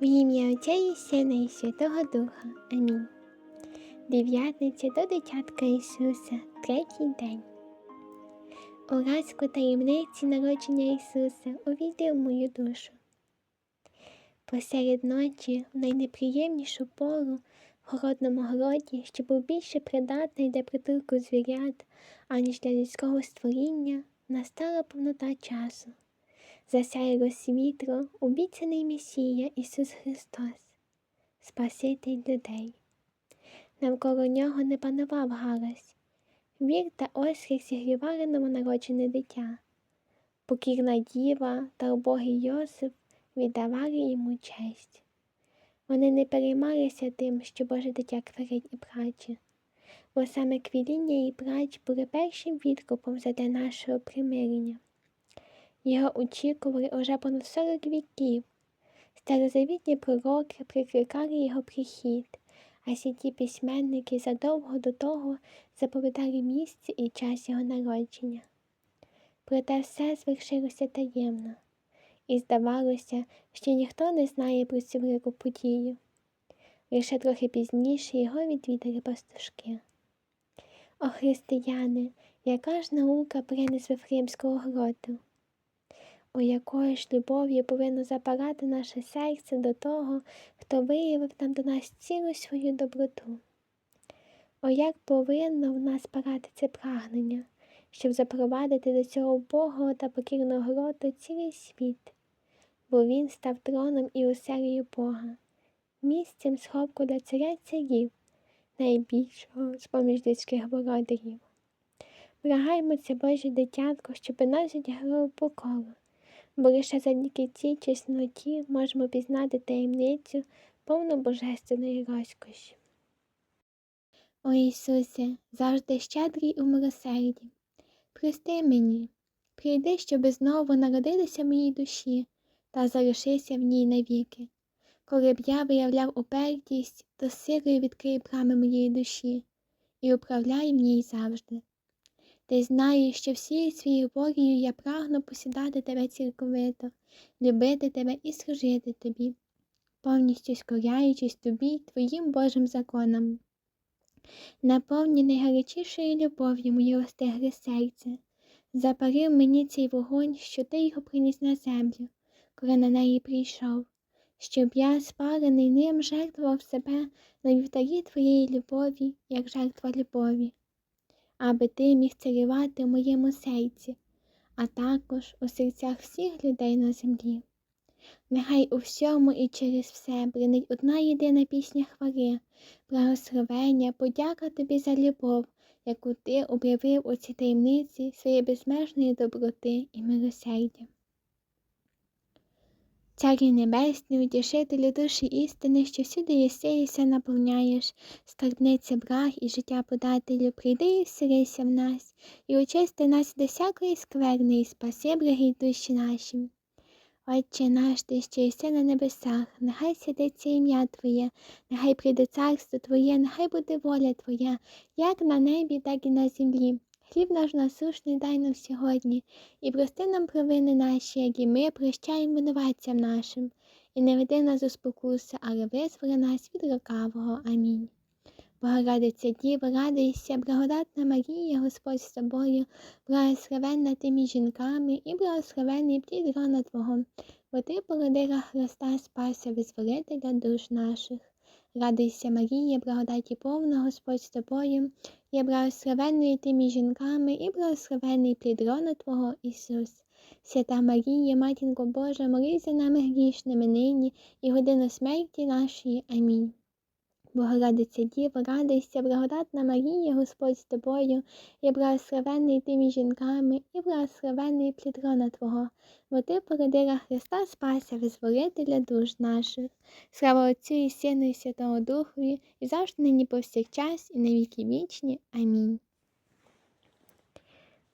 В ім'я Отця і Сина і Святого Духа. Амінь. Дев'ятниця до дитятка Ісуса, третій день. У ласку таємниці народження Ісуса увійди в мою душу. Посеред ночі, в найнеприємнішу пору, в голодному гроді, що був більше придатний для притулку звірят, аніж для людського створіння, настала повнота часу. Засяяло світло, обіцяний Месія Ісус Христос, Спаситель людей. Навколо нього не панував галас. Вір та остріх зігрівали новонароджене дитя. Покірна діва та убогий Йосип віддавали йому честь. Вони не переймалися тим, що Боже дитя квирить і плаче, бо саме квіління і плач були першим відкупом задля нашого примирення. Його очікували уже понад сорок віків. Старозавітні пророки прикликали його прихід, а святі письменники задовго до того заповідали місце і час його народження. Проте все звершилося таємно, і здавалося, що ніхто не знає про цю велику подію. Лише трохи пізніше його відвідали пастушки. О християни, яка ж наука принес Вифлеємського гроду? У якої ж любов'ю повинно запарати наше серце до того, хто виявив нам до нас цілу свою доброту. О, як повинно в нас парати це прагнення, щоб запровадити до цього Богого та покірного роду цілий світ, бо він став троном і оселею Бога, місцем сховку для царя царів, найбільшого з поміж людських. Благаємо це Боже дитятко, щоб нас одягло в поколу, бо лише завдяки цій чесноті можемо пізнати таємницю повну божественної розкоші. О Ісусе, завжди щедрий у милосерді, прости мені, прийди, щоби знову народитися в моїй душі та залишися в ній навіки. Коли б я виявляв упертість, то силою відкрий брами моєї душі і управляй в ній завжди. Ти знаєш, що всією своєю волею я прагну посідати тебе цілковито, любити тебе і служити тобі, повністю скоряючись тобі твоїм Божим законам. Наповні найгарячішою любов'ю моє остегле серце, запарив мені цей вогонь, що ти його приніс на землю, коли на неї прийшов, щоб я, спалений ним, жертвував себе на вівтарі твоєї любові, як жертва любові аби ти міг царювати в моєму серці, а також у серцях всіх людей на землі. Нехай у всьому і через все бринить одна єдина пісня хвали, благословення, подяка тобі за любов, яку ти об'явив у цій таємниці своєї безмежної доброти і милосердя. Царі Небесний, утішителю душі істини, що всюди все наповняєш, скарбниця брах і життя подателю, прийди і вселися в нас, і очисти нас до всякої скверни, і спаси, благі душі наші. Отче наш, ти що єси на небесах, нехай святиться ім'я Твоє, нехай прийде царство Твоє, нехай буде воля Твоя, як на небі, так і на землі. Хліб наш насушний дай нам сьогодні, і прости нам провини наші, як і ми прощаємо винуватцям нашим, і не веди нас у спокуси, але визволи нас від лукавого. Амінь. Богородиця Діва, радуйся, благодатна Марія, Господь з тобою, благословенна ти між жінками і благословенний плід рона Твого, бо ти породила Христа, спася, визволителя душ наших. Радуйся, Марія, благодаті повна, Господь з тобою, я благословенною ти між жінками і благословений плід рона Твого Ісус. Свята Марія, Матінко Божа, молись за нами грішними нині і годину смерті нашої. Амінь. Богородиця Діва, радуйся, благодатна Марія, Господь з тобою, і благословенний ти між жінками, і благословенний плідрона Твого, бо ти породила Христа Спася, визволителя душ наших. Слава Отцю і Сину, і Святого Духові, і завжди нині повсякчас, і на віки вічні. Амінь.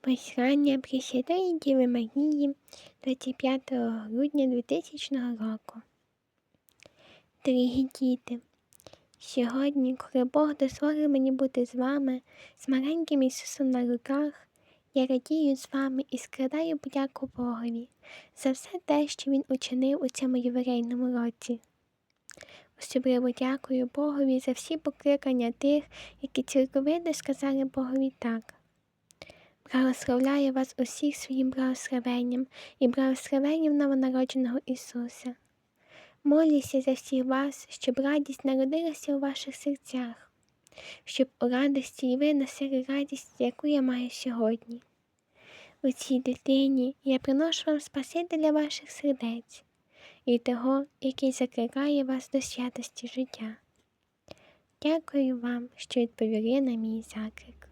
Послання Пресвятої Діви Марії 25 грудня 2000 року. Дорогі діти! Сьогодні, коли Бог дозволив мені бути з вами, з маленьким Ісусом на руках, я радію з вами і складаю подяку Богові за все те, що Він учинив у цьому ювілейному році. Особливо дякую Богові за всі покликання тих, які цілковито сказали Богові так. Благословляю вас усіх своїм благословенням і благословенням новонародженого Ісуса. Молюся за всіх вас, щоб радість народилася у ваших серцях, щоб у радості і ви носили радість, яку я маю сьогодні. У цій дитині я приношу вам Спасителя ваших сердець і того, який закликає вас до святості життя. Дякую вам, що відповіли на мій заклик.